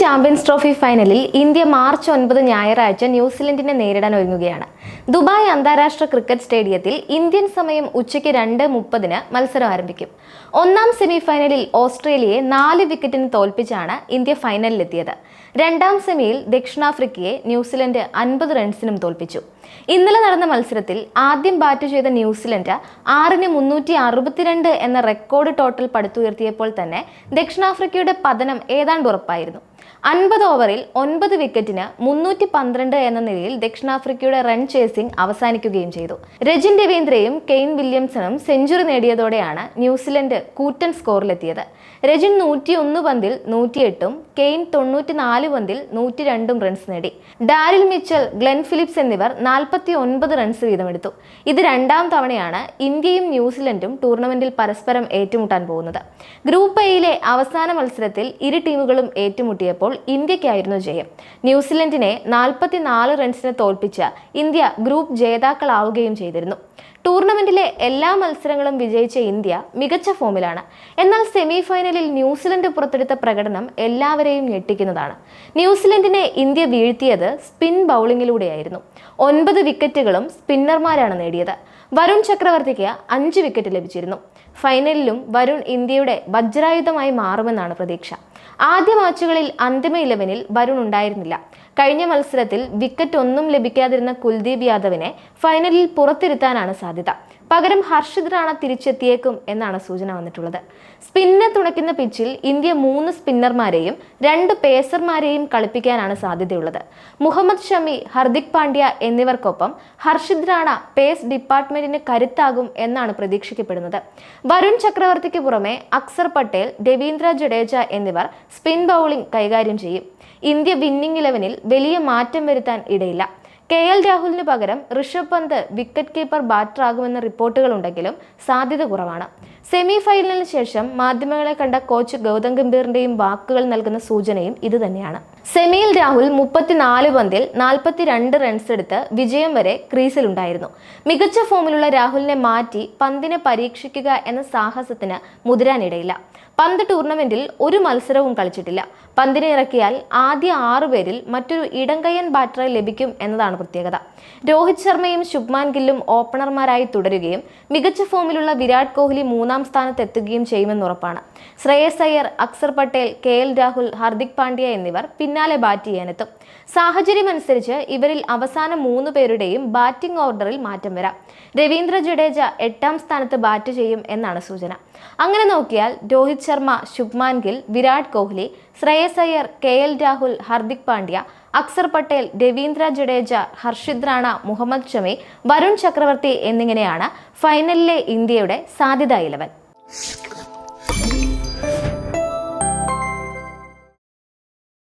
Champions trophy ഫൈനലിൽ India March ഒൻപത് ഞായറാഴ്ച ന്യൂസിലൻഡിനെ നേരിടാൻ ഒരുങ്ങുകയാണ്. ദുബായ് അന്താരാഷ്ട്ര ക്രിക്കറ്റ് സ്റ്റേഡിയത്തിൽ ഇന്ത്യൻ സമയം ഉച്ചയ്ക്ക് രണ്ട് മുപ്പതിന് മത്സരം ആരംഭിക്കും. ഒന്നാം സെമി ഫൈനലിൽ ഓസ്ട്രേലിയയെ നാല് വിക്കറ്റിന് തോൽപ്പിച്ചാണ് ഇന്ത്യ ഫൈനലിലെത്തിയത്. രണ്ടാം സെമിയിൽ ദക്ഷിണാഫ്രിക്കയെ ന്യൂസിലൻഡ് അൻപത് റൺസിനും തോൽപ്പിച്ചു. ഇന്നലെ നടന്ന മത്സരത്തിൽ ആദ്യം ബാറ്റ് ചെയ്ത ന്യൂസിലൻഡ് ആറിന് മുന്നൂറ്റി അറുപത്തിരണ്ട് എന്ന റെക്കോർഡ് ടോട്ടൽ പടുത്തുയർത്തിയപ്പോൾ തന്നെ ദക്ഷിണാഫ്രിക്കയുടെ പതനം ഏതാണ്ട് ഉറപ്പായിരുന്നു. അൻപത് ഓവറിൽ ഒൻപത് വിക്കറ്റിന് മുന്നൂറ്റി പന്ത്രണ്ട് എന്ന നിലയിൽ ദക്ഷിണാഫ്രിക്കയുടെ റൺ ചേസിംഗ് അവസാനിക്കുകയും ചെയ്തു. രജിൻ രവീന്ദ്രയും കെയ്ൻ വില്യംസണും സെഞ്ചുറി നേടിയതോടെയാണ് ന്യൂസിലൻഡ് കൂറ്റൻ സ്കോറിലെത്തിയത്. രജിൻ നൂറ്റി ഒന്ന് പന്തിൽ നൂറ്റിയെട്ടും കെയ്ൻ തൊണ്ണൂറ്റി നാല് പന്തിൽ നൂറ്റി രണ്ടും റൺസ് നേടി. ഡാരിൽ മിച്ചൽ ഗ്ലെൻ ഫിലിപ്സ് എന്നിവർ നാൽപ്പത്തി ഒൻപത് റൺസ് വീതമെടുത്തു. ഇത് രണ്ടാം തവണയാണ് ഇന്ത്യയും ന്യൂസിലൻഡും ടൂർണമെന്റിൽ പരസ്പരം ഏറ്റുമുട്ടാൻ പോകുന്നത്. ഗ്രൂപ്പ് എയിലെ അവസാന മത്സരത്തിൽ ഇരു ടീമുകളും ഏറ്റുമുട്ടിയപ്പോൾ ഇന്ത്യക്കായിരുന്നു ജയം. ന്യൂസിലൻഡിനെ നാൽപ്പത്തിനാല് റൺസിന് തോൽപ്പിച്ച ഇന്ത്യ ഗ്രൂപ്പ് ജേതാക്കളാവുകയും ചെയ്തിരുന്നു. ടൂർണമെന്റിലെ എല്ലാ മത്സരങ്ങളും വിജയിച്ച ഇന്ത്യ മികച്ച ഫോമിലാണ്. എന്നാൽ സെമി ഫൈനലിൽ ന്യൂസിലൻഡ് പുറത്തെടുത്ത പ്രകടനം എല്ലാവരെയും ഞെട്ടിക്കുന്നതാണ്. ന്യൂസിലൻഡിനെ ഇന്ത്യ വീഴ്ത്തിയത് സ്പിൻ ബൗളിങ്ങിലൂടെയായിരുന്നു. ഒൻപത് വിക്കറ്റുകളും സ്പിന്നർമാരാണ് നേടിയത്. വരുൺ ചക്രവർത്തിക്ക് അഞ്ച് വിക്കറ്റ് ലഭിച്ചിരുന്നു. ഫൈനലിലും വരുൺ ഇന്ത്യയുടെ വജ്രായുധമായി മാറുമെന്നാണ് പ്രതീക്ഷ. ആദ്യ മാച്ചുകളിൽ അന്തിമ ഇലവനിൽ വരുൺ ഉണ്ടായിരുന്നില്ല. കഴിഞ്ഞ മത്സരത്തിൽ വിക്കറ്റ് ഒന്നും ലഭിക്കാതിരുന്ന കുൽദീപ് യാദവിനെ ഫൈനലിൽ പുറത്തിരുത്താനാണ് സാധ്യത. പകരം ഹർഷിത് റാണ തിരിച്ചെത്തിയേക്കും എന്നാണ് സൂചന വന്നിട്ടുള്ളത്. സ്പിന്നെ തുണയ്ക്കുന്ന പിച്ചിൽ ഇന്ത്യ മൂന്ന് സ്പിന്നർമാരെയും രണ്ട് പേസർമാരെയും കളിപ്പിക്കാനാണ് സാധ്യതയുള്ളത്. മുഹമ്മദ് ഷമി ഹർദിക് പാണ്ഡ്യ എന്നിവർക്കൊപ്പം ഹർഷിത് റാണ പേസ് ഡിപ്പാർട്ട്മെന്റിന് കരുത്താകും എന്നാണ് പ്രതീക്ഷിക്കപ്പെടുന്നത്. വരുൺ ചക്രവർത്തിക്ക് പുറമെ അക്സർ പട്ടേൽ രവീന്ദ്ര ജഡേജ എന്നിവർ സ്പിൻ ബൗളിംഗ് കൈകാര്യം ചെയ്യും. ഇന്ത്യ വിന്നിംഗ് ഇലവനിൽ വലിയ മാറ്റം വരുത്താൻ ഇടയില്ല. കെ എൽ രാഹുലിന് പകരം ഋഷഭ് പന്ത് വിക്കറ്റ് കീപ്പർ ബാറ്ററാകുമെന്ന റിപ്പോർട്ടുകളുണ്ടെങ്കിലും സാധ്യത കുറവാണ്. സെമി ഫൈനലിന് ശേഷം മാധ്യമങ്ങളെ കണ്ട കോച്ച് ഗൗതം ഗംഭീറിന്റെയും വാക്കുകൾ നൽകുന്ന സൂചനയും ഇതുതന്നെയാണ് സെമിയിൽ രാഹുൽ മുപ്പത്തിനാല് പന്തിൽ നാൽപ്പത്തിരണ്ട് റൺസ് എടുത്ത് വിജയം വരെ ക്രീസിലുണ്ടായിരുന്നു മികച്ച ഫോമിലുള്ള രാഹുലിനെ മാറ്റി പന്തിനെ പരീക്ഷിക്കുക എന്ന സാഹസത്തിന് മുതിരാനിടയില്ല പന്ത് ടൂർണമെന്റിൽ ഒരു മത്സരവും കളിച്ചിട്ടില്ല. പന്തിനെ ഇറക്കിയാൽ ആദ്യ ആറുപേരിൽ മറ്റൊരു ഇടങ്കയ്യൻ ബാറ്ററെ ലഭിക്കും എന്നതാണ് പ്രത്യേകത. രോഹിത് ശർമ്മയും ശുഭ്മാൻ ഗില്ലും ഓപ്പണർമാരായി തുടരുകയും മികച്ച ഫോമിലുള്ള വിരാട് കോഹ്ലി മൂന്നാം സ്ഥാനത്ത് എത്തുകയും ചെയ്യുമെന്നുറപ്പാണ് ശ്രേയസ് അയ്യർ അക്സർ പട്ടേൽ കെ എൽ രാഹുൽ ഹാർദിക് പാണ്ഡ്യ എന്നിവർ പിന്നാലെ ബാറ്റ് ചെയ്യാനെത്തും. സാഹചര്യമനുസരിച്ച് ഇവരിൽ അവസാന മൂന്ന് പേരുടെയും ബാറ്റിംഗ് ഓർഡറിൽ മാറ്റം വരാം. രവീന്ദ്ര ജഡേജ എട്ടാം സ്ഥാനത്ത് ബാറ്റ് ചെയ്യും എന്നാണ് സൂചന. അങ്ങനെ നോക്കിയാൽ രോഹിത് ശർമ്മ ശുഭ്മാൻ ഗിൽ വിരാട് കോഹ്ലി ശ്രേയസ് അയ്യർ കെ എൽ രാഹുൽ ഹാർദിക് പാണ്ഡ്യ അക്സർ പട്ടേൽ രവീന്ദ്ര ജഡേജ ഹർഷിദ് റാണ മുഹമ്മദ് ഷമി വരുൺ ചക്രവർത്തി എന്നിങ്ങനെയാണ് ഫൈനലിലെ ഇന്ത്യയുടെ സാധ്യതാ ഇലവൻ